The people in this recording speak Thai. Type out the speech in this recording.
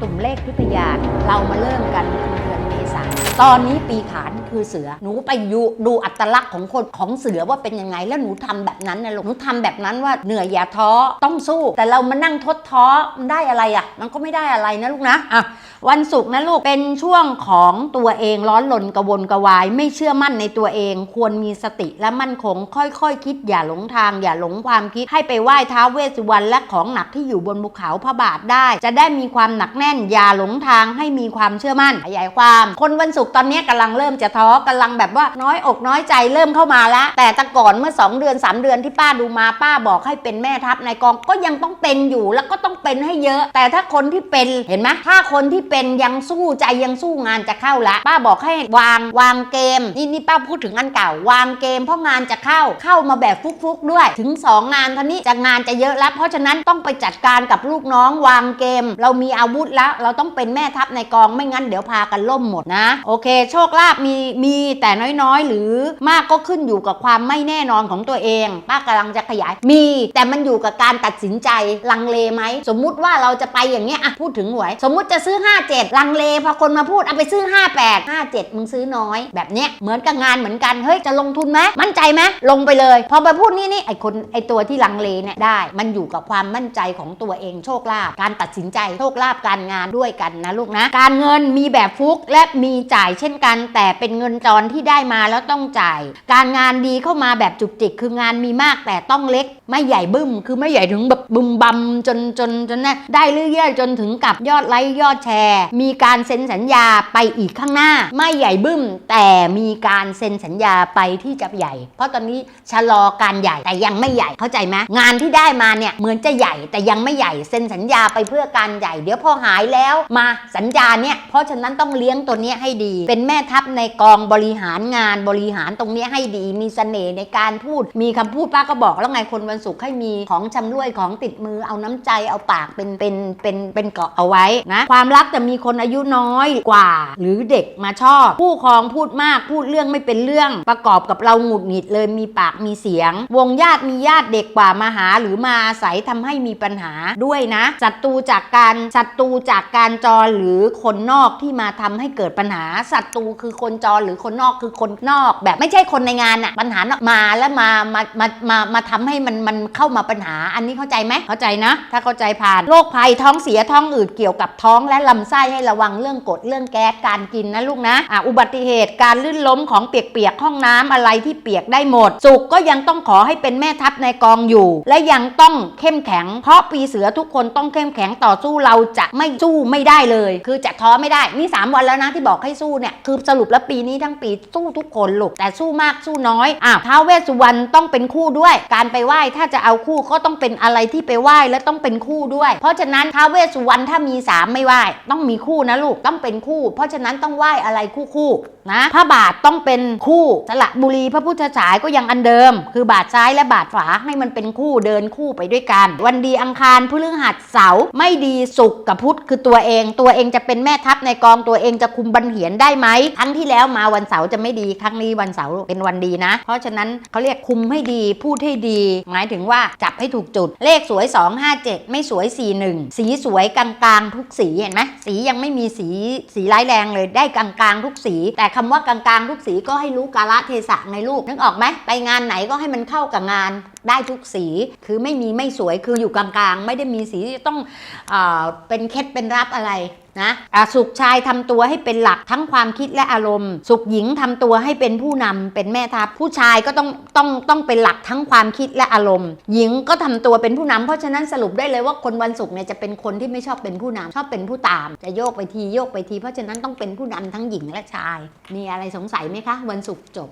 ตุ่มเลขพิทยา เรามาเริ่มกันคือเดือนเมษาตอนนี้ปีขาน คือเสือ หนูไปยูดูอัตลักษณ์ของคนของเสือว่าเป็นยังไง แล้วหนูทำแบบนั้นนะลูกหนูทำแบบนั้นว่าเหนื่อยอย่าท้อต้องสู้ แต่เรามานั่งทดท้อมันได้อะไรอะ่ะ มันก็ไม่ได้อะไรนะลูกนะอะวันศุกร์นะลูกเป็นช่วงของตัวเองร้อนรนกระวนกระวาย ไม่เชื่อมั่นในตัวเอง ควรมีสติและมั่นคง ค่อยๆคคิดอย่าหลงทาง อย่าหลงความคิดให้ไปไหว้ท้าเวสสุวรรณและของหนักที่อยู่บนภูเขาพระบาทได้ จะได้มีความหนักแน่นอย่าหลงทางให้มีความเชื่อมั่นขยายความ คนวันศุกร์ตอนนี้กำลังเริ่มจะท้อกำลังแบบว่าน้อยอกน้อยใจเริ่มเข้ามาแล้วแต่แต่ก่อนเมื่อ 2 เดือน 3 เดือนที่ป้าดูมาป้าบอกให้เป็นแม่ทัพในกองก็ยังต้องเป็นอยู่แล้วก็ต้องเป็นให้เยอะ แต่ถ้าคนที่เป็นเห็นไหมถ้าคนที่เป็นยังสู้ใจยังสู้งานจะเข้าละป้าบอกให้วางวางเกมนี่นี่ป้าพูดถึงอันเก่า วางเกมเพราะงานจะเข้าเข้ามาแบบฟุกๆด้วย ถึง 2 งานท่านี้จะงานจะเยอะแล้ว เพราะฉะนั้นต้องไปจัดการกับลูกน้องวางเกม เรามีอาวุธแล้ว เราต้องเป็นแม่ทัพในกองไม่งั้นเดี๋ยวพากันล่มหมดนะ โอเค โชคลาภมีมีแต่น้อยๆ หรือมากก็ขึ้นอยู่กับความไม่แน่นอนของตัวเอง ป้ากำลังจะขยาย มี แต่มันอยู่กับการตัดสินใจลังเลไหม สมมุติว่าเราจะไปอย่างเงี้ยอะพูดถึงหวย สมมุติจะซื้อ 57 ลังเลพอคนมาพูดเอาไปซื้อ 58 57 มึงซื้อน้อย แบบเนี้ยเหมือนกับงานเหมือนกันเฮ้ยจะลงทุนไหมมั่นใจไหมลงไปเลย พอไปพูดนี่นี่ไอคนไอตัวที่ลังเลเนี่ยได้ มันอยู่กับความมั่นใจของตัวเองโชคลาภการตัดสินใจโชคลาภการงานด้วยกันนะลูกนะ การเงินมีแบบฟุกและมีจ่ายเช่นกัน แต่เป็นเงินจรที่ได้มาแล้วต้องจ่าย การงานดีเข้ามาแบบจุกจิกคืองานมีมากแต่ต้องเล็ก ไม่ใหญ่บึ้ม คือไม่ใหญ่ถึงแบบบึมบัมจนจนจนนะได้เรื่อยๆจนถึงกับยอดไลค์ยอดแชร์ มีการเซ็นสัญญาไปอีกข้างหน้า ไม่ใหญ่บึ้ม แต่มีการเซ็นสัญญาไปที่จะใหญ่ เพราะตอนนี้ชะลอการใหญ่แต่ยังไม่ใหญ่เข้าใจไหมงานที่ได้มาเนี่ยเหมือนจะใหญ่แต่ยังไม่ใหญ่เซ็นสัญญาไปเพื่อการใหญ่ เดี๋ยวพอหายแล้วมาสัญญาเนี่ยเพราะฉะนั้นต้องเลี้ยงตัวนี้ให้ดี เป็นแม่ทัพในกองบริหารงานบริหารตรงนี้ให้ดี มีเสน่ห์ในการพูด มีคำพูดป้าก็บอกแล้วไงคนวันศุกร์ให้มีของชำร่วยของติดมือเอาน้ำใจเอาปากเป็นเป็นเป็นเป็นเกาะเอาไว้นะความรักจะมีคนอายุน้อยกว่า หรือเด็กมาชอบ ผู้ครองพูดมากพูดเรื่องไม่เป็นเรื่อง ประกอบกับเราหงุดหงิดเลยมีปากมีเสียง วงญาติมีญาติเด็กกว่ามาหาหรือมาอาศัยทำให้มีปัญหาด้วยนะศัตรูจากการศัตรูจากการจรหรือคนนอกที่มาทำให้เกิดปัญหาศัตรูคือคนจรหรือคนนอกคือคนนอก แบบไม่ใช่คนในงานอะปัญหานอกมาแล้วมามามามามาทำให้มันมันเข้ามาปัญหาอันนี้เข้าใจไหมเข้าใจนะ ถ้าเข้าใจผ่านโรคภัยท้องเสียท้องอืดเกี่ยวกับท้องและลำไส้ให้ระวังเรื่องกดเรื่องแก๊สการกินนะลูกนะอะอุบัติเหตุการลื่นล้มของเปียกๆห้องน้ำอะไรที่เปียกได้หมด สุขก็ยังต้องขอให้เป็นแม่ทัพในกองอยู่ และยังต้องเข้มแข็ง เพราะปีเสือทุกคนต้องเข้มแข็งต่อสู้เราจะไม่สู้ไม่ได้เลย คือจะท้อไม่ได้นี่ 3 วันแล้วนะที่บอกให้สู้เนี่ยคือสรุปแล้วปีนี้ทั้งปีสู้ทุกคนลูกแต่สู้มากสู้น้อยอ้าวท้าวเวสสุวรรณต้องเป็นคู่ด้วย การไปไหว้ถ้าจะเอาคู่ก็ต้องเป็นอะไรที่ไปไหว้และต้องเป็นคู่ด้วย เพราะฉะนั้นท้าวเวสสุวรรณถ้ามีสามไม่ไหว้ต้องมีคู่นะลูกต้องเป็นคู่ เพราะฉะนั้นต้องไหว้อะไรคู่คู่นะพระบาทต้องเป็นคู่สระบุรีพระพุทธฉายก็ยังอันเดิม คือบาทซ้ายและบาทขวาให้มันเป็นคู่เดินคู่ไปด้วยกัน วันดีอังคารพฤหัสเสาร์ไม่ดีศุกร์กับพุธคือตัวเอง ตัวเองจะเป็นแม่ทัพในกองตัวเองจะคุมบันเหียนได้ไหมครั้งที่แล้วมาวันเสาร์จะไม่ดีครั้งนี้วันเสาร์เป็นวันดีนะ เพราะฉะนั้นเขาเรียกคุมให้ดีพูดให้ดี หมายถึงว่าจับให้ถูกจุด เลขสวย 257 ไม่สวย 41 สีสวยกลางๆ ทุกสีเห็นไหมสียังไม่มีสีสีร้ายแรงเลยได้กลางๆ ทุกสี แต่คำว่ากลางๆ ทุกสีก็ให้รู้กาลเทศะในลูกนึกออกไหมไปงานไหนก็ให้มันเข้ากับงาน ได้ทุกสี คือไม่มีไม่สวย คืออยู่กลางๆ ไม่ได้มีสีที่ต้องเอเป็นเคล็ดเป็นรับอะไรนะอะสุขชายทำตัวให้เป็นหลักทั้งความคิดและอารมณ์ สุขหญิงทำตัวให้เป็นผู้นำเป็นแม่ทัพผู้ชายก็ต้องต้องต้องเป็นหลักทั้งความคิดและอารมณ์ หญิงก็ทำตัวเป็นผู้นำเพราะฉะนั้นสรุปได้เลยว่าคนวันศุกร์เนี่ยจะเป็นคนที่ไม่ชอบเป็นผู้นำชอบเป็นผู้ตาม จะโยกไปทีโยกไปที เพราะฉะนั้นต้องเป็นผู้นำทั้งหญิงและชาย มีอะไรสงสัยไหมคะ วันศุกร์จบ